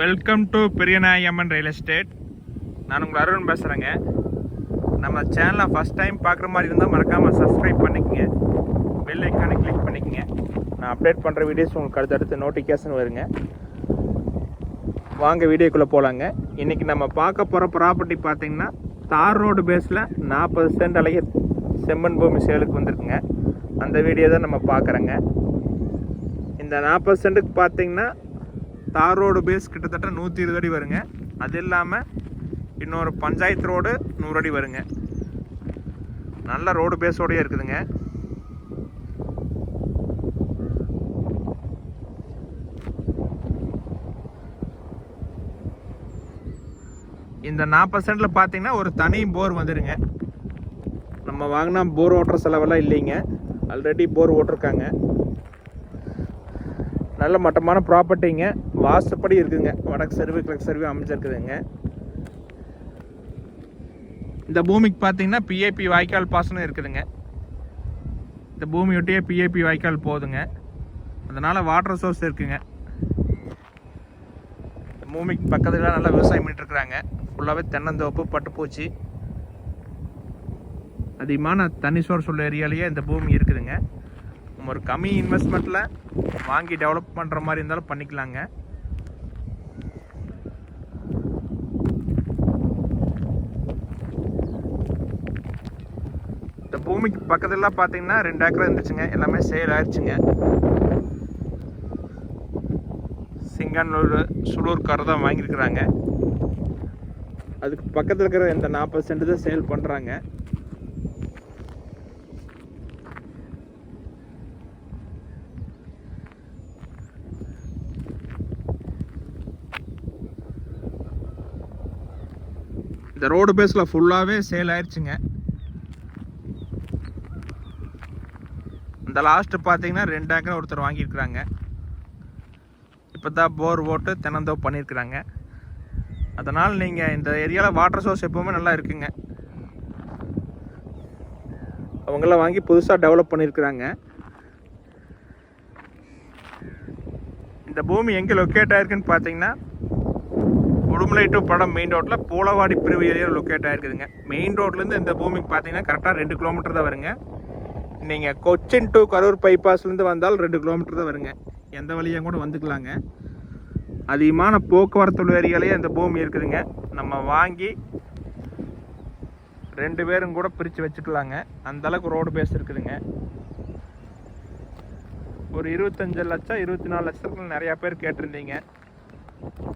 Welcome to Periyanayamman real estate நான் உங்கள் அருண் பேசுகிறேங்க நம்ம சேனலை ஃபஸ்ட் டைம் பார்க்குற மாதிரி இருந்தால் மறக்காமல் சப்ஸ்கிரைப் பண்ணிக்கங்க. பெல் ஐக்கானை கிளிக் பண்ணிக்கங்க. நான் அப்டேட் பண்ணுற வீடியோஸ் உங்களுக்கு அடுத்தடுத்து நோட்டிஃபிகேஷன் வருங்க. வாங்க வீடியோக்குள்ளே போகலாங்க இன்றைக்கி நம்ம பார்க்க போகிற ப்ராப்பர்ட்டி பார்த்திங்கன்னா தார் ரோடு பேஸில் நாற்பது சென்ட் அழகிய செம்மண் பூமி சேலுக்கு வந்திருக்குங்க. அந்த வீடியோ தான் நம்ம பார்க்குறோங்க. இந்த நாற்பது சென்ட்டுக்கு பார்த்தீங்கன்னா தார் ரோடு பேஸ் கிட்டத்தட்ட நூற்றி இருபது அடி வருங்க. அது இல்லாமல் இன்னொரு பஞ்சாயத்து ரோடு நூறு அடி வருங்க. நல்ல ரோடு பேஸோடய இருக்குதுங்க. இந்த நாற்பது சென்டில் பார்த்தீங்கன்னா ஒரு தனி போர் வந்துடுங்க நம்ம வாங்கினா போர் ஓட்டுற செலவெல்லாம் இல்லைங்க. ஆல்ரெடி போர் ஓட்டிருக்காங்க. நல்ல மட்டமான ப்ராப்பர்ட்டிங்க வாசப்படி இருக்குதுங்க. வடக்கு சர்வே கிழக்கு சர்வே அமைஞ்சிருக்குதுங்க. இந்த பூமிக்கு பார்த்தீங்கன்னா பிஏபி வாய்க்கால் பாசனம் இருக்குதுங்க. இந்த பூமியொட்டியே பிஏபி வாய்க்கால் போகுதுங்க அதனால் வாட்டர் சோர்ஸ் இருக்குங்க. இந்த பூமிக்கு பக்கத்தில் நல்லா விவசாயம் பண்ணிட்டு இருக்கிறாங்க. ஃபுல்லாகவே தென்னந்தோப்பு பட்டுப்பூச்சி. அதிகமான தண்ணி சோர்ஸ் உள்ள ஏரியாலேயே இந்த பூமி இருக்குதுங்க. நம்ம ஒரு கம்மி இன்வெஸ்ட்மெண்ட்டில் வாங்கி டெவலப் பண்ணுற மாதிரி இருந்தாலும் பண்ணிக்கலாங்க. பூமிக்கு பக்கத்துலலாம் பார்த்தீங்கன்னா ரெண்டு ஏக்கர் இருந்துச்சுங்க. எல்லாமே சேல் ஆயிடுச்சுங்க சிங்கானூர் சுளூர்கார தான் வாங்கியிருக்கிறாங்க. அதுக்கு பக்கத்தில் இருக்கிற இந்த நாற்பது சென்ட் தான் சேல் பண்ணுறாங்க இந்த ரோடு பேஸில் ஃபுல்லாகவே சேல் ஆயிடுச்சுங்க இந்த லாஸ்ட்டு பார்த்தீங்கன்னா ரெண்டு ஏக்கர் ஒருத்தர் வாங்கியிருக்கிறாங்க. இப்போ தான் போர் போட்டு தென்னந்தோப்பு பண்ணியிருக்கிறாங்க. அதனால் நீங்கள் இந்த ஏரியாவில் வாட்டர் சோர்ஸ் எப்போவுமே நல்லா இருக்குங்க. அவங்களாம் வாங்கி புதுசாக டெவலப் பண்ணியிருக்கிறாங்க. இந்த பூமி எங்கே லொக்கேட் ஆயிருக்குன்னு பார்த்தீங்கன்னா உடுமலை டு படம் மெயின் ரோட்டில் பூலவாடி பிரிவு ஏரியாவில் லொக்கேட் ஆயிருக்குதுங்க. மெயின் ரோட்லேருந்து இந்த பூமிக்கு பார்த்தீங்கன்னா கரெக்டாக ரெண்டு கிலோமீட்டர் தான் வருங்க. நீங்கள் கொச்சின் டு கரூர் பைபாஸ்லேருந்து வந்தால் ரெண்டு கிலோமீட்டர் தான் வருங்க. எந்த வழியாக கூட வந்துக்கலாங்க. அதிகமான போக்குவரத்து உள்ள அந்த பூமி இருக்குதுங்க. நம்ம வாங்கி ரெண்டு பேரும் கூட பிரித்து வச்சுக்கலாங்க. அந்த அளவுக்கு ரோடு பேஸ் இருக்குதுங்க. ஒரு இருபத்தஞ்சு லட்சம் இருபத்தி நாலு லட்சத்துக்கு நிறையா பேர் கேட்டிருந்தீங்க.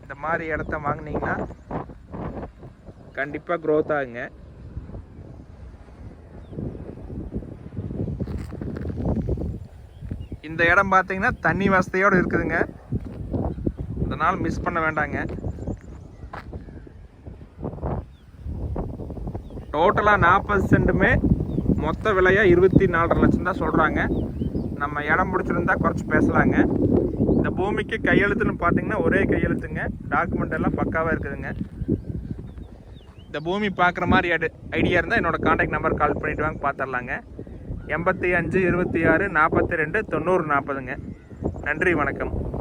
இந்த மாதிரி இடத்த வாங்குனீங்கன்னா கண்டிப்பாக க்ரோத் ஆகுங்க. இந்த இடம் பார்த்தீங்கன்னா தண்ணி வசதியோடு இருக்குதுங்க. அதனால் மிஸ் பண்ண வேண்டாங்க. டோட்டலாக நாற்பது சென்ட்டுமே மொத்த விலையாக இருபத்தி நாலரை லட்சம் தான் சொல்கிறாங்க நம்ம இடம் பிடிச்சிருந்தா குறைச்சி பேசலாங்க. இந்த பூமிக்கு கையெழுத்துன்னு பார்த்தீங்கன்னா ஒரே கையெழுத்துங்க. டாக்குமெண்ட் எல்லாம் பக்காவாக இருக்குதுங்க. இந்த பூமி பார்க்குற மாதிரி ஐடியா இருந்தால் என்னோடய காண்டாக்ட் நம்பர் கால் பண்ணிவிட்டு வாங்க பார்த்துடலாங்க எண்பத்தி அஞ்சு இருபத்தி ஆறு நாற்பத்தி ரெண்டு தொண்ணூறு நாற்பதுங்க. நன்றி வணக்கம்.